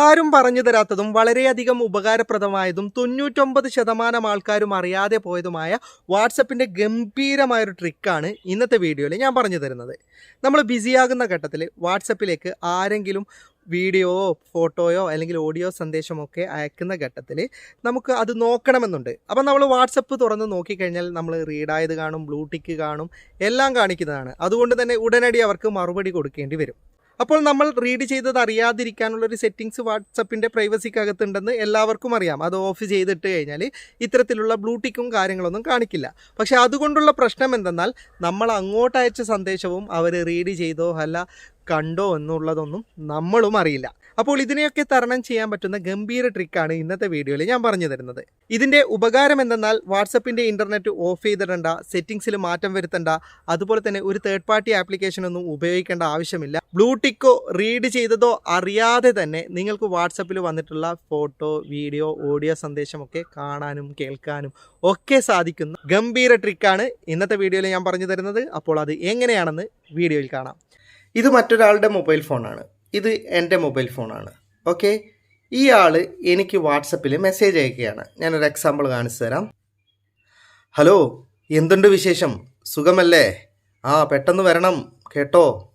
ആരും പറഞ്ഞു തരാത്തതും വളരെയധികം ഉപകാരപ്രദമായതും തൊണ്ണൂറ്റൊമ്പത് ശതമാനം ആൾക്കാരും അറിയാതെ പോയതുമായ വാട്സപ്പിന്റെ ഗംഭീരമായൊരു ട്രിക്കാണ് ഇന്നത്തെ വീഡിയോയിൽ ഞാൻ പറഞ്ഞു തരുന്നത്. നമ്മൾ ബിസിയാകുന്ന ഘട്ടത്തിൽ വാട്സപ്പിലേക്ക് ആരെങ്കിലും വീഡിയോയോ ഫോട്ടോയോ അല്ലെങ്കിൽ ഓഡിയോ സന്ദേശമൊക്കെ അയക്കുന്ന ഘട്ടത്തിൽ നമുക്ക് അത് നോക്കണമെന്നുണ്ട്. അപ്പം നമ്മൾ വാട്സപ്പ് തുറന്ന് നോക്കിക്കഴിഞ്ഞാൽ നമ്മൾ റീഡായത് കാണും ബ്ലൂടിക്ക് കാണും എല്ലാം കാണിക്കുന്നതാണ്. അതുകൊണ്ട് തന്നെ ഉടനടി അവർക്ക് മറുപടി കൊടുക്കേണ്ടി വരും. അപ്പോൾ നമ്മൾ റീഡ് ചെയ്തത് അറിയാതിരിക്കാനുള്ള സെറ്റിംഗ്സ് വാട്സപ്പിന്റെ പ്രൈവസിക്കകത്തുണ്ടെന്ന് എല്ലാവർക്കും അറിയാം. അത് ഓഫ് ചെയ്തിട്ട് കഴിഞ്ഞാൽ ഇത്തരത്തിലുള്ള ബ്ലൂടിക്കും കാര്യങ്ങളൊന്നും കാണിക്കില്ല. പക്ഷേ അതുകൊണ്ടുള്ള പ്രശ്നം എന്തെന്നാൽ നമ്മൾ അങ്ങോട്ട് അയച്ച സന്ദേശവും അവർ റീഡ് ചെയ്തോ അല്ല കണ്ടോ എന്നുള്ളതൊന്നും നമ്മളും അറിയില്ല. അപ്പോൾ ഇതിനെയൊക്കെ തരണം ചെയ്യാൻ പറ്റുന്ന ഗംഭീര ട്രിക്കാണ് ഇന്നത്തെ വീഡിയോയിൽ ഞാൻ പറഞ്ഞു തരുന്നത്. ഇതിന്റെ ഉപകാരം എന്തെന്നാൽ വാട്സപ്പിന്റെ ഇന്റർനെറ്റ് ഓഫ് ചെയ്തിടണ്ട സെറ്റിംഗ്സിൽ മാറ്റം വരുത്തണ്ട അതുപോലെ തന്നെ ഒരു തേർഡ് പാർട്ടി ആപ്ലിക്കേഷൻ ഒന്നും ഉപയോഗിക്കേണ്ട ആവശ്യമില്ല. ബ്ലൂടിക്കോ റീഡ് ചെയ്തതോ അറിയാതെ തന്നെ നിങ്ങൾക്ക് വാട്സപ്പിൽ വന്നിട്ടുള്ള ഫോട്ടോ വീഡിയോ ഓഡിയോ സന്ദേശമൊക്കെ കാണാനും കേൾക്കാനും ഒക്കെ സാധിക്കുന്ന ഗംഭീര ട്രിക്കാണ് ഇന്നത്തെ വീഡിയോയിൽ ഞാൻ പറഞ്ഞു തരുന്നത്. അപ്പോൾ അത് എങ്ങനെയാണെന്ന് വീഡിയോയിൽ കാണാം. ഇത് മറ്റൊരാളുടെ മൊബൈൽ ഫോണാണ് ഇത് എന്റെ മൊബൈൽ ഫോണാണ്. ഓക്കെ? ഈ ആൾ എനിക്ക് വാട്സപ്പിൽ മെസ്സേജ് അയക്കുകയാണ്. ഞാനൊരു എക്സാമ്പിൾ കാണിച്ചു തരാം. ഹലോ എന്തുണ്ട് വിശേഷം? സുഖമല്ലേ? ആ പെട്ടെന്ന് വരണം. കേട്ടോ?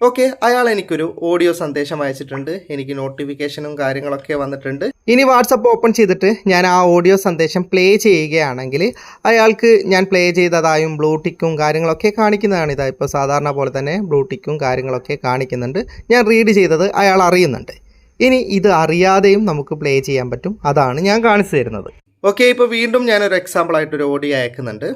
ഓക്കെ അയാൾ എനിക്കൊരു ഓഡിയോ സന്ദേശം അയച്ചിട്ടുണ്ട്. എനിക്ക് നോട്ടിഫിക്കേഷനും കാര്യങ്ങളൊക്കെ വന്നിട്ടുണ്ട്. ഇനി വാട്സപ്പ് ഓപ്പൺ ചെയ്തിട്ട് ഞാൻ ആ ഓഡിയോ സന്ദേശം പ്ലേ ചെയ്യുകയാണെങ്കിൽ അയാൾക്ക് ഞാൻ പ്ലേ ചെയ്തതായും ബ്ലൂടിക്കും കാര്യങ്ങളൊക്കെ കാണിക്കുന്നതാണ്. ഇതാ ഇപ്പോൾ സാധാരണ പോലെ തന്നെ ബ്ലൂടിക്കും കാര്യങ്ങളൊക്കെ കാണിക്കുന്നുണ്ട്. ഞാൻ റീഡ് ചെയ്തത് അയാൾ അറിയുന്നുണ്ട്. ഇനി ഇത് അറിയാതെയും നമുക്ക് പ്ലേ ചെയ്യാൻ പറ്റും. അതാണ് ഞാൻ കാണിച്ചു തരുന്നത്. ഓക്കെ ഇപ്പോൾ വീണ്ടും ഞാനൊരു എക്സാമ്പിൾ ആയിട്ടൊരു ഓഡിയോ അയക്കുന്നുണ്ട്.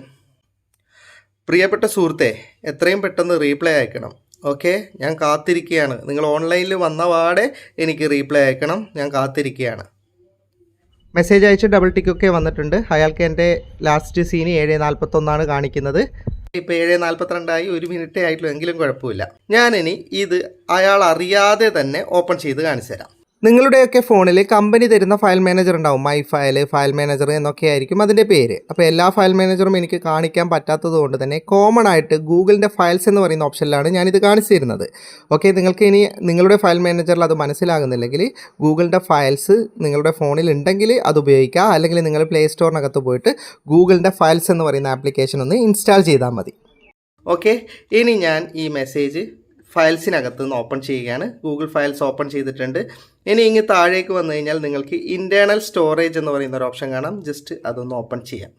പ്രിയപ്പെട്ട സുഹൃത്തെ എത്രയും പെട്ടെന്ന് റീപ്ലേ അയക്കണം. ഓക്കെ ഞാൻ കാത്തിരിക്കുകയാണ് നിങ്ങൾ ഓൺലൈനിൽ വന്ന പാടെ എനിക്ക് റീപ്ലൈ അയക്കണം. ഞാൻ കാത്തിരിക്കുകയാണ് മെസ്സേജ് അയച്ച് ഡബിൾ ടിക്കൊക്കെ വന്നിട്ടുണ്ട്. അയാൾക്ക് എന്റെ ലാസ്റ്റ് സീന് ഏഴ് നാൽപ്പത്തൊന്നാണ് കാണിക്കുന്നത്. ഇപ്പോൾ ഏഴ് നാൽപ്പത്തിരണ്ടായി ഒരു മിനിറ്റേ ആയിട്ടുള്ളൂ എങ്കിലും കുഴപ്പമില്ല. ഞാനിനി ഇത് അയാൾ അറിയാതെ തന്നെ ഓപ്പൺ ചെയ്ത് കാണിച്ചു തരാം നിങ്ങളുടെയൊക്കെ ഫോണിൽ കമ്പനി തരുന്ന ഫയൽ മാനേജർ ഉണ്ടാവും. മൈ ഫയൽ ഫയൽ മാനേജർ എന്നൊക്കെ ആയിരിക്കും അതിന്റെ പേര്. അപ്പോൾ എല്ലാ ഫയൽ മാനേജറും എനിക്ക് കാണിക്കാൻ പറ്റാത്തത് കൊണ്ട് തന്നെ കോമൺ ആയിട്ട് ഗൂഗിളിന്റെ ഫയൽസ് എന്ന് പറയുന്ന ഓപ്ഷനിലാണ് ഞാനിത് കാണിച്ചു തരുന്നത്. ഓക്കെ നിങ്ങൾക്ക് ഇനി നിങ്ങളുടെ ഫയൽ മാനേജറിൽ അത് മനസ്സിലാകുന്നില്ലെങ്കിൽ ഗൂഗിളിന്റെ ഫയൽസ് നിങ്ങളുടെ ഫോണിൽ ഉണ്ടെങ്കിൽ അത് ഉപയോഗിക്കുക. അല്ലെങ്കിൽ നിങ്ങൾ പ്ലേ സ്റ്റോറിനകത്ത് പോയിട്ട് ഗൂഗിളിന്റെ ഫയൽസ് എന്ന് പറയുന്ന ആപ്ലിക്കേഷൻ ഒന്ന് ഇൻസ്റ്റാൾ ചെയ്താൽ മതി. ഓക്കെ ഇനി ഞാൻ ഈ മെസ്സേജ് ഫയൽസിനകത്ത് നിന്ന് ഓപ്പൺ ചെയ്യുകയാണ്. ഗൂഗിൾ ഫയൽസ് ഓപ്പൺ ചെയ്തിട്ടുണ്ട്. ഇനി ഇങ്ങ് താഴേക്ക് വന്നു കഴിഞ്ഞാൽ നിങ്ങൾക്ക് ഇന്റേർണൽ സ്റ്റോറേജ് എന്ന് പറയുന്ന ഒരു ഓപ്ഷൻ കാണാം. ജസ്റ്റ് അതൊന്ന് ഓപ്പൺ ചെയ്യാം.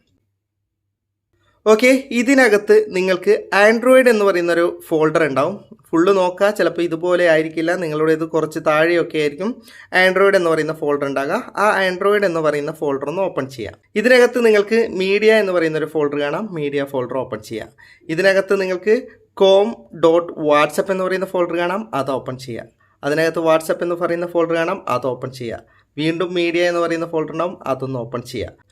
ഓക്കെ ഇതിനകത്ത് നിങ്ങൾക്ക് ആൻഡ്രോയിഡ് എന്ന് പറയുന്നൊരു ഫോൾഡർ ഉണ്ടാവും. ഫുള്ള് നോക്കുക ചിലപ്പോൾ ഇതുപോലെ ആയിരിക്കില്ല. നിങ്ങളുടെ ഇത് കുറച്ച് താഴെയൊക്കെ ആയിരിക്കും. ആൻഡ്രോയിഡ് എന്ന് പറയുന്ന ഫോൾഡർ ഉണ്ടാകുക ആ ആൻഡ്രോയിഡ് എന്ന് പറയുന്ന ഫോൾഡർ ഒന്ന് ഓപ്പൺ ചെയ്യാം. ഇതിനകത്ത് നിങ്ങൾക്ക് മീഡിയ എന്ന് പറയുന്ന ഒരു ഫോൾഡർ കാണാം. മീഡിയ ഫോൾഡർ ഓപ്പൺ ചെയ്യാം. ഇതിനകത്ത് നിങ്ങൾക്ക് കോം ഡോട്ട് വാട്സപ്പ് എന്ന് പറയുന്ന ഫോൾഡർ കാണാം. അത് ഓപ്പൺ ചെയ്യുക അതിനകത്ത് വാട്സപ്പ് എന്ന് പറയുന്ന ഫോൾഡർ കാണാം. അത് ഓപ്പൺ ചെയ്യുക വീണ്ടും മീഡിയ എന്ന് പറയുന്ന ഫോൾഡർ ഉണ്ടാവും. അതൊന്ന് ഓപ്പൺ ചെയ്യുക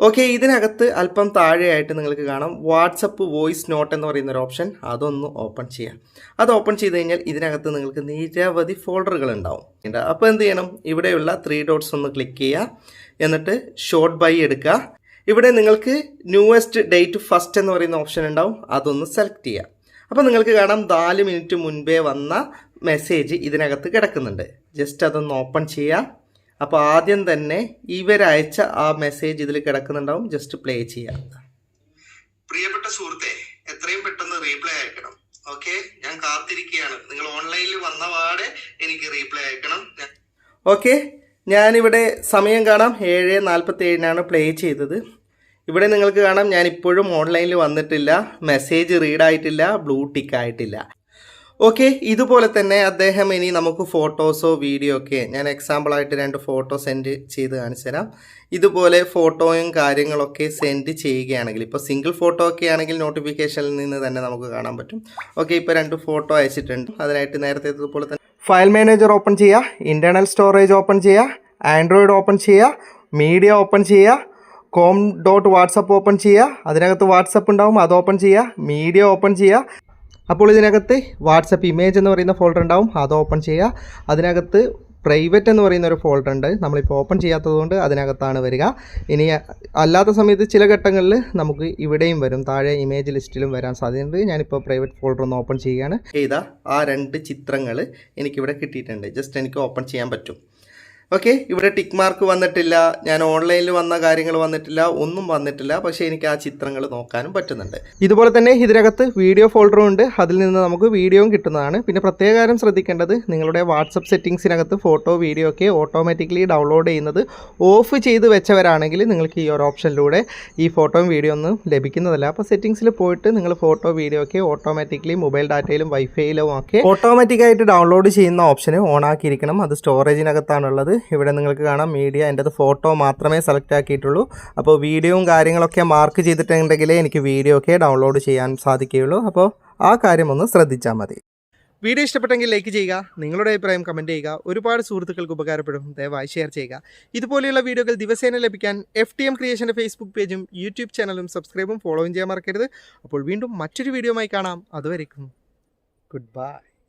ഓക്കെ ഇതിനകത്ത് അല്പം താഴെയായിട്ട് നിങ്ങൾക്ക് കാണാം. വാട്സപ്പ് വോയിസ് നോട്ട് എന്ന് പറയുന്ന ഒരു ഓപ്ഷൻ അതൊന്ന് ഓപ്പൺ ചെയ്യാം. അത് ഓപ്പൺ ചെയ്ത് കഴിഞ്ഞാൽ ഇതിനകത്ത് നിങ്ങൾക്ക് നിരവധി ഫോൾഡറുകൾ ഉണ്ടാവും. അപ്പോൾ എന്ത് ചെയ്യണം? ഇവിടെയുള്ള ത്രീ ഡോട്ട്സ് ഒന്ന് ക്ലിക്ക് ചെയ്യുക. എന്നിട്ട് ഷോർട്ട് ബൈ എടുക്കുക. ഇവിടെ നിങ്ങൾക്ക് ന്യൂവസ്റ്റ് ഡേറ്റ് ഫസ്റ്റ് എന്ന് പറയുന്ന ഓപ്ഷൻ ഉണ്ടാവും. അതൊന്ന് സെലക്ട് ചെയ്യുക. അപ്പോൾ നിങ്ങൾക്ക് കാണാം നാല് മിനിറ്റ് മുൻപേ വന്ന മെസ്സേജ് ഇതിനകത്ത് കിടക്കുന്നുണ്ട്. ജസ്റ്റ് അതൊന്ന് ഓപ്പൺ ചെയ്യുക അപ്പോൾ ആദ്യം തന്നെ ഇവരയച്ച ആ മെസ്സേജ് ഇതിൽ കിടക്കുന്നുണ്ടാവും. ജസ്റ്റ് പ്ലേ ചെയ്യാം. പ്രിയപ്പെട്ട സുഹൃത്തെ എത്രയും പെട്ടെന്ന് റീപ്ലൈ അയക്കണം. ഓക്കെ ഞാൻ കാത്തിരിക്കുകയാണ്. നിങ്ങൾ ഓൺലൈനിൽ വന്ന പാടെ എനിക്ക് റീപ്ലൈ അയക്കണം. ഓക്കെ ഞാനിവിടെ സമയം കാണാം. ഏഴ് നാൽപ്പത്തി ഏഴിനാണ് പ്ലേ ചെയ്തത്. ഇവിടെ നിങ്ങൾക്ക് കാണാം ഞാൻ ഇപ്പോഴും ഓൺലൈനിൽ വന്നിട്ടില്ല മെസ്സേജ് റീഡ് ആയിട്ടില്ല ബ്ലൂ ടിക്ക് ആയിട്ടില്ല. ഓക്കെ ഇതുപോലെ തന്നെ അദ്ദേഹം ഇനി നമുക്ക് ഫോട്ടോസോ വീഡിയോ ഒക്കെ ഞാൻ എക്സാമ്പിളായിട്ട് രണ്ട് ഫോട്ടോ സെൻഡ് ചെയ്ത് കാണിച്ചു തരാം. ഇതുപോലെ ഫോട്ടോയും കാര്യങ്ങളൊക്കെ സെൻഡ് ചെയ്യുകയാണെങ്കിൽ ഇപ്പോൾ സിംഗിൾ ഫോട്ടോ ഒക്കെ ആണെങ്കിൽ നോട്ടിഫിക്കേഷനിൽ നിന്ന് തന്നെ നമുക്ക് കാണാൻ പറ്റും. ഓക്കെ ഇപ്പോൾ രണ്ട് ഫോട്ടോ അയച്ചിട്ടുണ്ട്. അതിനായിട്ട് നേരത്തെ ഇതുപോലെ തന്നെ ഫയൽ മാനേജർ ഓപ്പൺ ചെയ്യുക ഇന്റേർണൽ സ്റ്റോറേജ് ഓപ്പൺ ചെയ്യുക ആൻഡ്രോയിഡ് ഓപ്പൺ ചെയ്യുക മീഡിയ ഓപ്പൺ ചെയ്യുക കോം ഡോട്ട് വാട്സപ്പ് ഓപ്പൺ ചെയ്യുക അതിനകത്ത് വാട്സപ്പ് ഉണ്ടാവും അത് ഓപ്പൺ ചെയ്യുക മീഡിയ ഓപ്പൺ ചെയ്യുക അപ്പോൾ ഇതിനകത്ത് വാട്സപ്പ് ഇമേജ് എന്ന് പറയുന്ന ഫോൾഡർ ഉണ്ടാവും അത് ഓപ്പൺ ചെയ്യുക അതിനകത്ത് പ്രൈവറ്റ് എന്ന് പറയുന്ന ഒരു ഫോൾഡർ ഉണ്ട്. നമ്മളിപ്പോൾ ഓപ്പൺ ചെയ്യാത്തതുകൊണ്ട് അതിനകത്താണ് വരിക. ഇനി അല്ലാത്ത സമയത്ത് ചില ഘട്ടങ്ങളിൽ നമുക്ക് ഇവിടെയും വരും. താഴെ ഇമേജ് ലിസ്റ്റിലും വരാൻ സാധ്യതയുണ്ട്. ഞാനിപ്പോൾ പ്രൈവറ്റ് ഫോൾഡർ ഒന്ന് ഓപ്പൺ ചെയ്യുകയാണ്. ചെയ്ത ആ രണ്ട് ചിത്രങ്ങൾ എനിക്കിവിടെ കിട്ടിയിട്ടുണ്ട്. ജസ്റ്റ് എനിക്ക് ഓപ്പൺ ചെയ്യാൻ പറ്റും. ഓക്കെ ഇവിടെ ടിക്ക് മാർക്ക് വന്നിട്ടില്ല. ഞാൻ ഓൺലൈനിൽ വന്ന കാര്യങ്ങൾ വന്നിട്ടില്ല. ഒന്നും വന്നിട്ടില്ല. പക്ഷേ എനിക്ക് ആ ചിത്രങ്ങൾ നോക്കാനും പറ്റുന്നുണ്ട്. ഇതുപോലെ തന്നെ ഇതിനകത്ത് വീഡിയോ ഫോൾഡറും ഉണ്ട്. അതിൽ നിന്ന് നമുക്ക് വീഡിയോയും കിട്ടുന്നതാണ്. പിന്നെ പ്രത്യേക ശ്രദ്ധിക്കേണ്ടത് നിങ്ങളുടെ വാട്സപ്പ് സെറ്റിങ്സിനകത്ത് ഫോട്ടോ വീഡിയോ ഒക്കെ ഓട്ടോമാറ്റിക്കലി ഡൗൺലോഡ് ചെയ്യുന്നത് ഓഫ് ചെയ്ത് വെച്ചവരാണെങ്കിൽ നിങ്ങൾക്ക് ഈ ഒരു ഓപ്ഷനിലൂടെ ഈ ഫോട്ടോയും വീഡിയോ ഒന്നും ലഭിക്കുന്നതല്ല. അപ്പോൾ സെറ്റിങ്സിൽ പോയിട്ട് നിങ്ങൾ ഫോട്ടോ വീഡിയോ ഒക്കെ ഓട്ടോമാറ്റിക്കലി മൊബൈൽ ഡാറ്റയിലും വൈഫൈയിലും ഒക്കെ ഓട്ടോമാറ്റിക്കായിട്ട് ഡൗൺലോഡ് ചെയ്യുന്ന ഓപ്ഷന് ഓൺ ആക്കിയിരിക്കണം. അത് സ്റ്റോറേജിനകത്താണുള്ളത് ഇവിടെ നിങ്ങൾക്ക് കാണാം. മീഡിയ എന്റെ അത് ഫോട്ടോ മാത്രമേ സെലക്ട് ആക്കിയിട്ടുള്ളൂ. അപ്പോൾ വീഡിയോയും കാര്യങ്ങളൊക്കെ മാർക്ക് ചെയ്തിട്ടുണ്ടെങ്കിൽ എനിക്ക് വീഡിയോ ഒക്കെ ഡൗൺലോഡ് ചെയ്യാൻ സാധിക്കുകയുള്ളൂ. അപ്പോൾ ആ കാര്യം ഒന്ന് ശ്രദ്ധിച്ചാൽ മതി. വീഡിയോ ഇഷ്ടപ്പെട്ടെങ്കിൽ ലൈക്ക് ചെയ്യുക നിങ്ങളുടെ അഭിപ്രായം കമന്റ് ചെയ്യുക ഒരുപാട് സുഹൃത്തുക്കൾക്ക് ഉപകാരപ്പെടും. ദയവായി ഷെയർ ചെയ്യുക. ഇതുപോലെയുള്ള വീഡിയോകൾ ദിവസേന ലഭിക്കാൻ എഫ് ടി എം ക്രിയേഷന്റെ ഫേസ്ബുക്ക് പേജും യൂട്യൂബ് ചാനലും സബ്സ്ക്രൈബും ഫോളോയും ചെയ്യാൻ മറക്കരുത്. അപ്പോൾ വീണ്ടും മറ്റൊരു വീഡിയോയുമായി കാണാം. അതുവരേക്കും. Good bye